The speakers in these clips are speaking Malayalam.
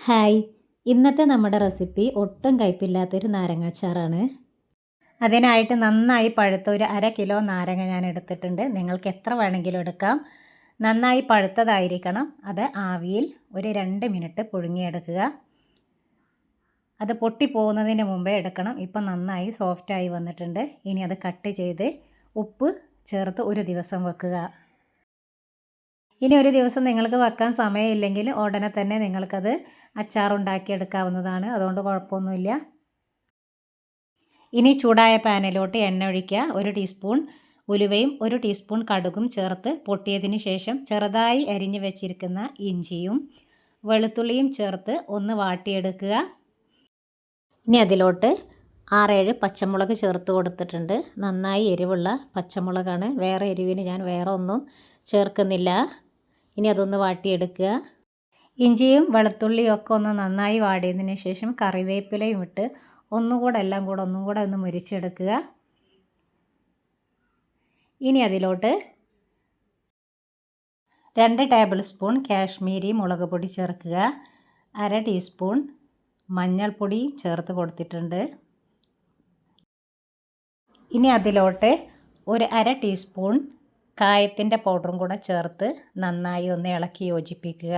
ഹായ്. ഇന്നത്തെ നമ്മുടെ റെസിപ്പി ഒട്ടും കയ്പില്ലാത്തൊരു നാരങ്ങാച്ചാറാണ്. അതിനായിട്ട് നന്നായി പഴുത്ത ഒരു അര കിലോ നാരങ്ങ ഞാൻ എടുത്തിട്ടുണ്ട്. നിങ്ങൾക്ക് എത്ര വേണമെങ്കിലും എടുക്കാം. നന്നായി പഴുത്തതായിരിക്കണം. അത് ആവിയിൽ ഒരു രണ്ട് മിനിറ്റ് പുഴുങ്ങിയെടുക്കുക. അത് പൊട്ടി പോകുന്നതിന് മുമ്പേ എടുക്കണം. ഇപ്പം നന്നായി സോഫ്റ്റായി വന്നിട്ടുണ്ട്. ഇനി അത് കട്ട് ചെയ്ത് ഉപ്പ് ചേർത്ത് ഒരു ദിവസം വെക്കുക. ഇനി ഒരു ദിവസം നിങ്ങൾക്ക് വെക്കാൻ സമയമില്ലെങ്കിൽ ഉടനെ തന്നെ നിങ്ങൾക്കത് അച്ചാറുണ്ടാക്കിയെടുക്കാവുന്നതാണ്. അതുകൊണ്ട് കുഴപ്പമൊന്നുമില്ല. ഇനി ചൂടായ പാനിലോട്ട് എണ്ണ ഒഴിക്കുക. ഒരു ടീസ്പൂൺ ഉലുവയും ഒരു ടീസ്പൂൺ കടുകും ചേർത്ത് പൊട്ടിയതിന് ശേഷം ചെറുതായി അരിഞ്ഞു വെച്ചിരിക്കുന്ന ഇഞ്ചിയും വെളുത്തുള്ളിയും ചേർത്ത് ഒന്ന് വാട്ടിയെടുക്കുക. ഇനി അതിലോട്ട് ആറേഴ് പച്ചമുളക് ചേർത്ത് കൊടുത്തിട്ടുണ്ട്. നന്നായി എരിവുള്ള പച്ചമുളകാണ്. വേറെ എരിവിന് ഞാൻ വേറെ ഒന്നും ചേർക്കുന്നില്ല. ഇനി അതൊന്ന് വാട്ടിയെടുക്കുക. ഇഞ്ചിയും വെളുത്തുള്ളിയും ഒക്കെ ഒന്ന് നന്നായി വാടിയതിന് ശേഷം കറിവേപ്പിലയും ഇട്ട് ഒന്നുകൂടെ എല്ലാം കൂടെ ഒന്നും കൂടെ ഒന്ന് മുരിച്ചെടുക്കുക. ഇനി അതിലോട്ട് രണ്ട് ടേബിൾ സ്പൂൺ കാശ്മീരി മുളക് പൊടി ചേർക്കുക. അര ടീസ്പൂൺ മഞ്ഞൾപ്പൊടി ചേർത്ത് കൊടുത്തിട്ടുണ്ട്. ഇനി അതിലോട്ട് ഒരു അര ടീസ്പൂൺ കായത്തിന്റെ പൗഡറും കൂടെ ചേർത്ത് നന്നായി ഒന്ന് ഇളക്കി യോജിപ്പിക്കുക.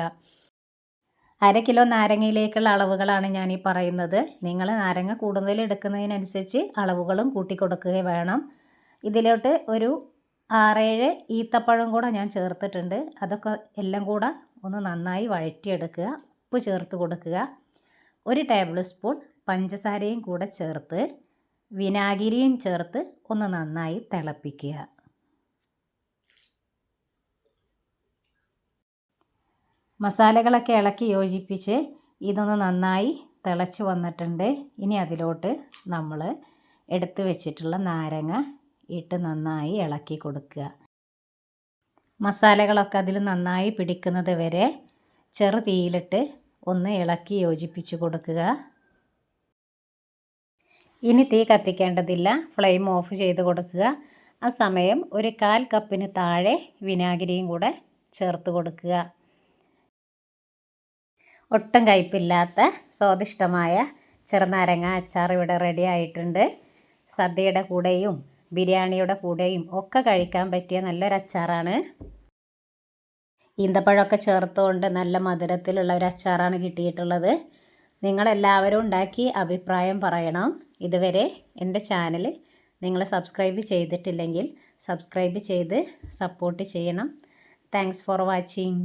അര കിലോ നാരങ്ങയിലേക്കുള്ള അളവുകളാണ് ഞാൻ ഈ പറയുന്നത്. നിങ്ങൾ നാരങ്ങ കൂടുതൽ എടുക്കുന്നതിനനുസരിച്ച് അളവുകളും കൂട്ടിക്കൊടുക്കുക വേണം. ഇതിലോട്ട് ഒരു ആറേഴ് ഈത്തപ്പഴം കൂടെ ഞാൻ ചേർത്തിട്ടുണ്ട്. അതൊക്കെ എല്ലാം കൂടെ ഒന്ന് നന്നായി വഴറ്റിയെടുക്കുക. ഉപ്പ് ചേർത്ത് കൊടുക്കുക. ഒരു ടേബിൾ സ്പൂൺ പഞ്ചസാരയും കൂടെ ചേർത്ത് വിനാഗിരിയും ചേർത്ത് ഒന്ന് നന്നായി തിളപ്പിക്കുക. മസാലകളൊക്കെ ഇളക്കി യോജിപ്പിച്ച് ഇതൊന്ന് നന്നായി തിളച്ച് വന്നിട്ടുണ്ട്. ഇനി അതിലോട്ട് നമ്മൾ എടുത്തു വെച്ചിട്ടുള്ള നാരങ്ങ ഇട്ട് നന്നായി ഇളക്കി കൊടുക്കുക. മസാലകളൊക്കെ അതിൽ നന്നായി പിടിക്കുന്നത് വരെ ചെറു തീയിലിട്ട് ഒന്ന് ഇളക്കി യോജിപ്പിച്ച് കൊടുക്കുക. ഇനി തീ കത്തിക്കേണ്ടതില്ല. ഫ്ലെയിം ഓഫ് ചെയ്ത് കൊടുക്കുക. ആ സമയം ഒരു കാൽ കപ്പിന് താഴെ വിനാഗിരിയും കൂടെ ചേർത്ത് കൊടുക്കുക. ഒട്ടും കയ്പില്ലാത്ത സ്വാദിഷ്ടമായ ചെറുനാരങ്ങ അച്ചാർ ഇവിടെ റെഡി ആയിട്ടുണ്ട്. സദ്യയുടെ കൂടെയും ബിരിയാണിയുടെ കൂടെയും ഒക്കെ കഴിക്കാൻ പറ്റിയ നല്ലൊരു അച്ചാറാണ്. ഈന്തപ്പഴമൊക്കെ ചേർത്തുകൊണ്ട് നല്ല മധുരത്തിലുള്ള ഒരു അച്ചാറാണ് കിട്ടിയിട്ടുള്ളത്. നിങ്ങളെല്ലാവരും ഉണ്ടാക്കി അഭിപ്രായം പറയണം. ഇതുവരെ എന്റെ ചാനൽ നിങ്ങൾ സബ്സ്ക്രൈബ് ചെയ്തിട്ടില്ലെങ്കിൽ സബ്സ്ക്രൈബ് ചെയ്ത് സപ്പോർട്ട് ചെയ്യണം. Thanks for watching